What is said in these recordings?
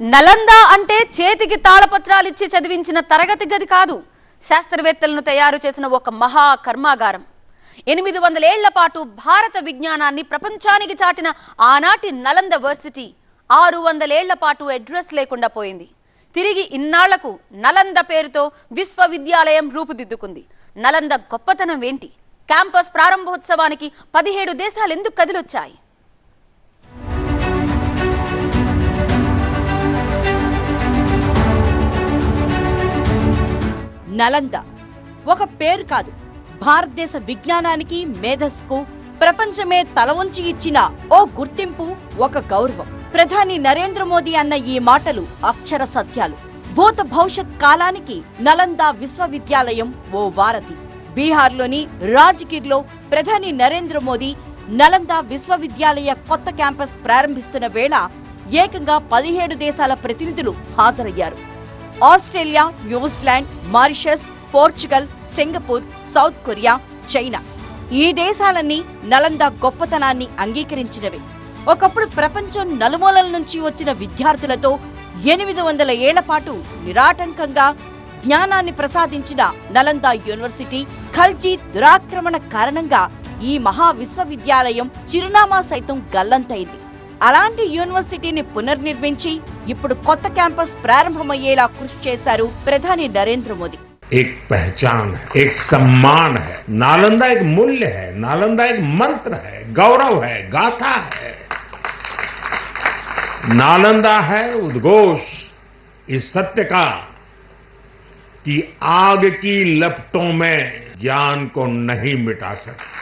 నలంద అంటే చేతికి తాళపత్రాలిచ్చి చదివించిన తరగతి గది కాదు. శాస్త్రవేత్తలను తయారు చేసిన ఒక మహా కర్మాగారం. ఎనిమిది వందలేళ్ళ పాటు భారత విజ్ఞానాన్ని ప్రపంచానికి చాటిన ఆనాటి నలంద వర్సిటీ ఆరు వందలేళ్ళ పాటు అడ్రస్ లేకుండా పోయింది. తిరిగి ఇన్నాళ్ళకు నలంద పేరుతో విశ్వవిద్యాలయం రూపుదిద్దుకుంది. నలంద గొప్పతనం ఏంటి? క్యాంపస్ ప్రారంభోత్సవానికి పదిహేడు దేశాలు ఎందుకు కదిలొచ్చాయి? నలంద. ఒక పేరు కాదు. భారతదేశ విజ్ఞానానికి మేధస్సుకు ప్రపంచమే తల ఉంచి ఇచ్చిన ఓ గుర్తింపు ఒక గౌరవం. ప్రధాని నరేంద్ర మోదీ అన్న ఈ మాటలు అక్షర సత్యాలు. భూత భవిష్యత్ కాలానికి నలంద విశ్వవిద్యాలయం ఓ వారధి. బీహార్లోని రాజ్గిర్లో ప్రధాని నరేంద్ర మోదీ నలంద విశ్వవిద్యాలయ కొత్త క్యాంపస్ ప్రారంభిస్తున్న వేళ ఏకంగా పదిహేడు దేశాల ప్రతినిధులు హాజరయ్యారు. Australia New Zealand Mauritius Portugal Singapore South Korea China. ఈ దేశాలన్నీ నలంద గొప్పతనాన్ని అంగీకరించినవి. ఒకప్పుడు ప్రపంచం నలుమూలల నుంచి వచ్చిన విద్యార్థులతో ఎనిమిది వందల ఏళ్ళ పాటు నిరాటంకంగా జ్ఞానాన్ని ప్రసాదించిన నలంద యూనివర్సిటీ ఖల్జీ దురాక్రమణ కారణంగా ఈ మహా విశ్వవిద్యాలయం చిరునామా సైతం గల్లంతైంది. అలాంటి యూనివర్సిటీని పునర్నిర్మించి ఇప్పుడు కొత్త క్యాంపస్ ప్రారంభమయ్యేలా కృషి చేశారు ప్రధాని నరేంద్ర మోదీ एक पहचान है एक सम्मान है नालंदा एक मूल्य है नालंदा एक मंत्र है गौरव है गाथा है नालंदा है उद्घोष इस सत्य का कि आग की लपटों में ज्ञान को नहीं मिटा सकता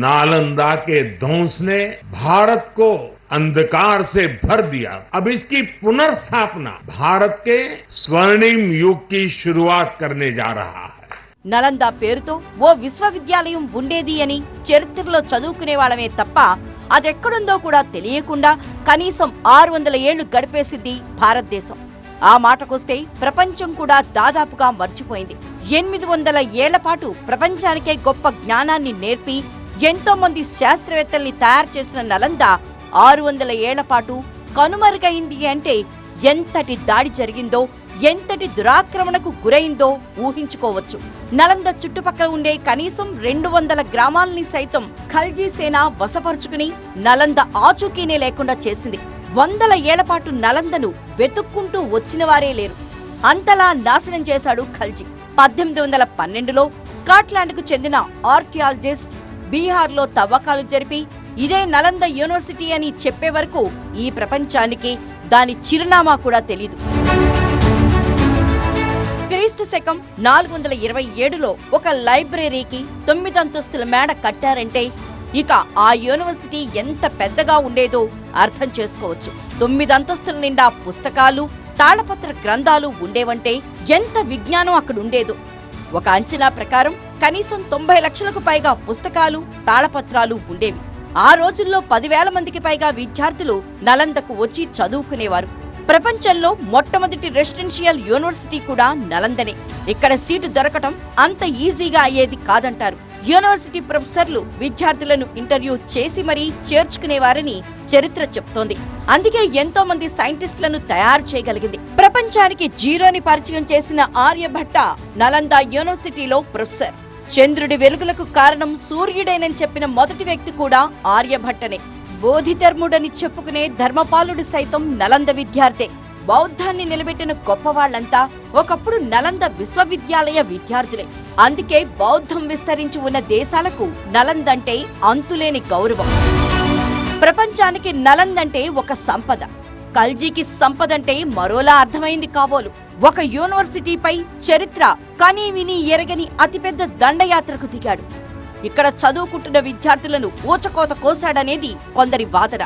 नालंदा के ध्वंस ने भारत को अंधकार से भर दिया अब इसकी पुनर्स्थापना भारत के स्वर्णिम युग की शुरुआत करने जा रहा है నలంద పేరుతో ఓ విశ్వవిద్యాలయం ఉండేది అని చరిత్రలో చదువుకునే వాళ్ళమే తప్ప అదెక్కడుందో కూడా తెలియకుండా కనీసం ఆరు వందల ఏళ్లు గడిపేసింది భారతదేశం ఆ మాటకొస్తే ప్రపంచం కూడా దాదాపుగా మర్చిపోయింది ఎనిమిది వందల ఏళ్ల పాటు ప్రపంచానికే గొప్ప జ్ఞానాన్ని నేర్పి ఎంతో మంది శాస్త్రవేత్తల్ని తయారు చేసిన నలంద ఆరు వందల ఏళ్ళ పాటు కనుమరుగైంది అంటే ఎంతటి దాడి జరిగిందో ఎంతటి దురాక్రమణకు గురైందో ఊహించుకోవచ్చు. నలంద చుట్టుపక్కల ఉండే కనీసం రెండు వందల గ్రామాలని సైతం ఖల్జీ సేన వశపరుచుకుని నలంద ఆచూకీనే లేకుండా చేసింది. వందల ఏళ్ళపాటు నలందను వెతుక్కుంటూ వచ్చిన వారే లేరు. అంతలా నాశనం చేశాడు ఖల్జీ. పద్దెనిమిది వందల పన్నెండులో స్కాట్లాండ్కు చెందిన ఆర్కియాలజిస్ట్ బీహార్లో తవ్వకాలు జరిపి ఇదే నలంద యూనివర్సిటీ అని చెప్పే వరకు ఈ ప్రపంచానికి దాని చిరునామా కూడా తెలీదు. క్రీస్తు శకం నాలుగు వందల ఇరవై ఏడులో ఒక లైబ్రరీకి తొమ్మిది అంతస్తుల మేడ కట్టారంటే ఇక ఆ యూనివర్సిటీ ఎంత పెద్దగా ఉండేదో అర్థం చేసుకోవచ్చు. తొమ్మిది అంతస్తుల నిండా పుస్తకాలు తాళపత్ర గ్రంథాలు ఉండేవంటే ఎంత విజ్ఞానం అక్కడ ఉండేదో. ఒక అంచనా ప్రకారం కనీసం తొంభై లక్షలకు పైగా పుస్తకాలు తాళపత్రాలు ఉండేవి. ఆ రోజుల్లో పదివేల మందికి పైగా విద్యార్థులు నలందకు వచ్చి చదువుకునేవారు. ప్రపంచంలో మొట్టమొదటి రెసిడెన్షియల్ యూనివర్సిటీ కూడా నలందనే. ఇక్కడ సీటు దొరకటం అంత ఈజీగా అయ్యేది కాదంటారు. యూనివర్సిటీ ప్రొఫెసర్లు విద్యార్థులను ఇంటర్వ్యూ చేసి మరీ చేర్చుకునేవారని చరిత్ర చెప్తోంది. అందుకే ఎంతో మంది సైంటిస్టులను తయారు చేయగలిగింది. ప్రపంచానికి జీరోని పరిచయం చేసిన ఆర్యభట్ట నలంద యూనివర్సిటీలో ప్రొఫెసర్. చంద్రుడి వెలుగులకు కారణం సూర్యుడేనని చెప్పిన మొదటి వ్యక్తి కూడా ఆర్యభట్టనే. బోధిధర్ముడని చెప్పుకునే ధర్మపాలుడు సైతం నలంద విద్యార్థే. బౌద్ధాన్ని నిలబెట్టిన గొప్పవాళ్ళంతా ఒకప్పుడు నలంద విశ్వవిద్యాలయ విద్యార్థులే. అందుకే బౌద్ధం విస్తరించి ఉన్న దేశాలకు నలందంటే అంతులేని గౌరవం. ప్రపంచానికి నలందంటే ఒక సంపద. కల్జీకి సంపదంటే మరోలా అర్థమైంది కాబోలు. ఒక యూనివర్సిటీపై చరిత్ర కనీ విని ఎరగని అతిపెద్ద దండయాత్రకు దిగాడు. ఇక్కడ చదువుకుంటున్న విద్యార్థులను ఊచకోత కోశాడనేది కొందరి వాదన.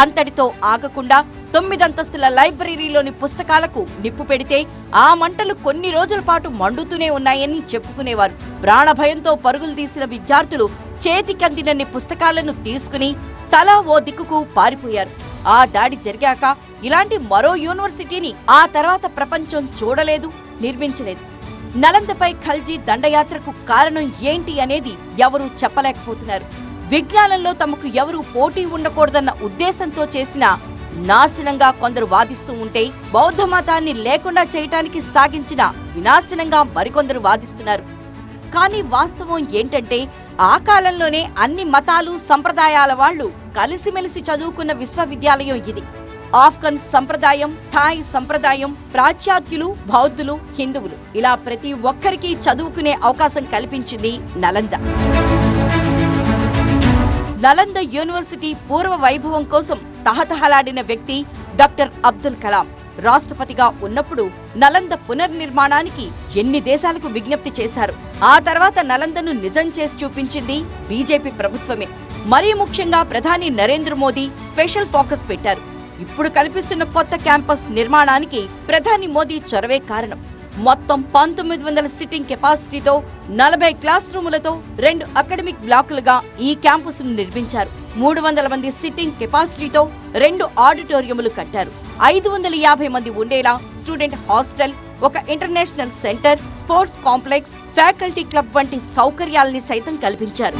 అంతటితో ఆగకుండా తొమ్మిదంతస్తుల లైబ్రరీలోని పుస్తకాలకు నిప్పు పెడితే ఆ మంటలు కొన్ని రోజుల పాటు మండుతూనే ఉన్నాయని చెప్పుకునేవారు. ప్రాణభయంతో పరుగులు తీసిన విద్యార్థులు చేతికందినన్ని పుస్తకాలను తీసుకుని తలా ఓ దిక్కుకు పారిపోయారు. ఆ దాడి జరిగాక ఇలాంటి మరో యూనివర్సిటీని ఆ తర్వాత ప్రపంచం చూడలేదు నిర్మించలేదు. నలందపై ఖల్జీ దండయాత్రకు కారణం ఏంటి అనేది ఎవరూ చెప్పలేకపోతున్నారు. విజ్ఞానంలో తమకు ఎవరు పోటీ ఉండకూడదన్న ఉద్దేశంతో చేసిన నాశనంగా కొందరు వాదిస్తూ ఉంటే బౌద్ధ మతాన్ని లేకుండా చేయటానికి సాగించిన వినాశనంగా మరికొందరు వాదిస్తున్నారు. కానీ వాస్తవం ఏంటంటే ఆ కాలంలోనే అన్ని మతాలు సంప్రదాయాల వాళ్ళు కలిసిమెలిసి చదువుకున్న విశ్వవిద్యాలయం ఇది. ఆఫ్ఘన్ సంప్రదాయం థాయ్ సంప్రదాయం ప్రాచ్యాత్యులు బౌద్ధులు హిందువులు. ఇలా ప్రతి ఒక్కరికి చదువుకునే అవకాశం కల్పించింది నలంద. నలంద యూనివర్సిటీ పూర్వ వైభవం కోసం తహతహలాడిన వ్యక్తి డాక్టర్ అబ్దుల్ కలాం. రాష్ట్రపతిగా ఉన్నప్పుడు నలంద పునర్నిర్మాణానికి ఎన్ని దేశాలకు విజ్ఞప్తి చేశారు? ఆ తర్వాత నలందను నిజం చేసి చూపించింది బీజేపీ ప్రభుత్వమే. మరీ ముఖ్యంగా ప్రధాని నరేంద్ర మోదీ స్పెషల్ ఫోకస్ పెట్టారు. ఇప్పుడు కల్పిస్తున్న కొత్త క్యాంపస్ నిర్మాణానికి ప్రధాని మోదీ చొరవే కారణం. మొత్తం పంతొమ్మిది వందల సిట్టింగ్ కెపాసిటీతో నలభై క్లాస్ రూములతో రెండు అకాడమిక్ బ్లాకులుగా ఈ క్యాంపస్ను నిర్మించారు. మూడు వందల మంది సిట్టింగ్ కెపాసిటీతో రెండు ఆడిటోరియంలు కట్టారు. ఐదు వందల యాభై మంది ఉండేలా స్టూడెంట్ హాస్టల్ ఒక international centre sports complex faculty club వంటి సౌకర్యాల్ని సైతం కల్పించారు.